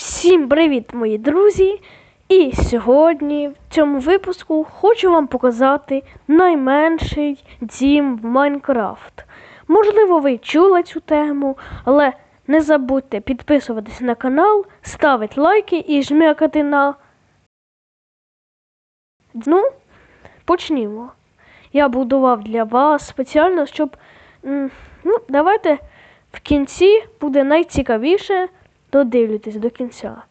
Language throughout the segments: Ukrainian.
Всім привіт, мої друзі! І сьогодні в цьому випуску хочу вам показати найменший дім в Майнкрафт. Можливо, ви чули цю тему, але не забудьте підписуватись на канал, ставити лайки і жмякати на. Ну, почнімо. Я будував для вас спеціально, щоб. Ну, давайте в кінці буде найцікавіше. Додивлюйтесь до кінця.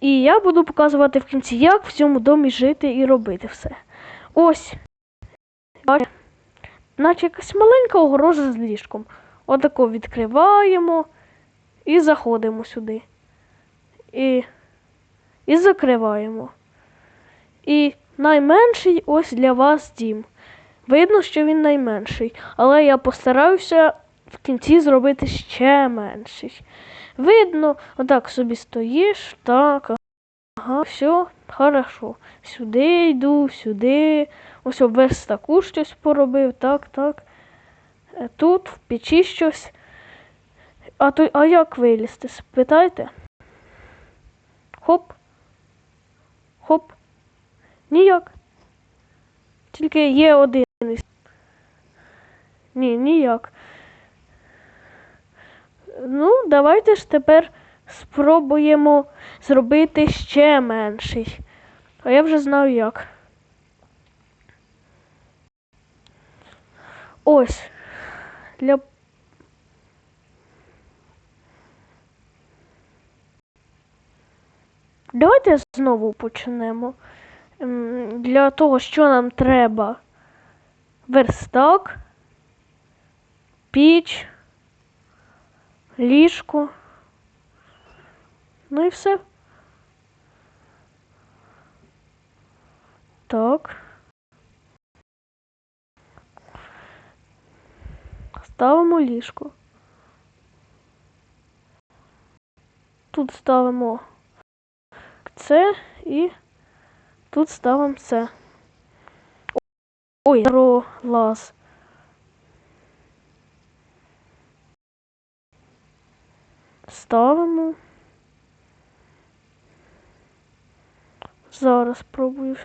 І я буду показувати в кінці, як в цьому домі жити і робити все. Ось. Наче якась маленька огорожа з ліжком. Отако відкриваємо і заходимо сюди. І, і закриваємо. І найменший ось для вас дім. Видно, що він найменший, але я постараюся в кінці зробити ще менший. Видно, отак собі стоїш, так. Ага, все, хорошо. Сюди йду, сюди. Ось весь таку щось поробив, так, так. Е, Тут в печі щось. А то, а як вилізти? Спитайте? Хоп. Хоп. Ніяк. Тільки є один. Ні, ніяк. Ну, давайте ж тепер спробуємо зробити ще менший. А я вже знаю як. Ось. Для. Давайте знову почнемо. Ем, Для того, що нам треба верстак, піч ліжко. Ну і все. Так. Ставимо ліжко. Тут ставимо це і тут ставимо це. Ой, лаз. Ставимо. Зараз спробую.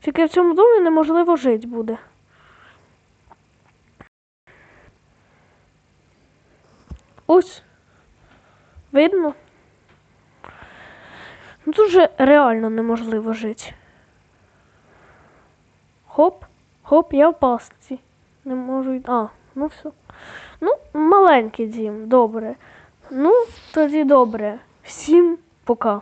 Тільки в цьому домі неможливо жити буде. Ось. Видно? Ну тут реально неможливо жити. Хоп, хоп, я в пастці. Не можу. А, ну все. Ну, маленький дім, добре. Ну, тоді добре. Всім пока.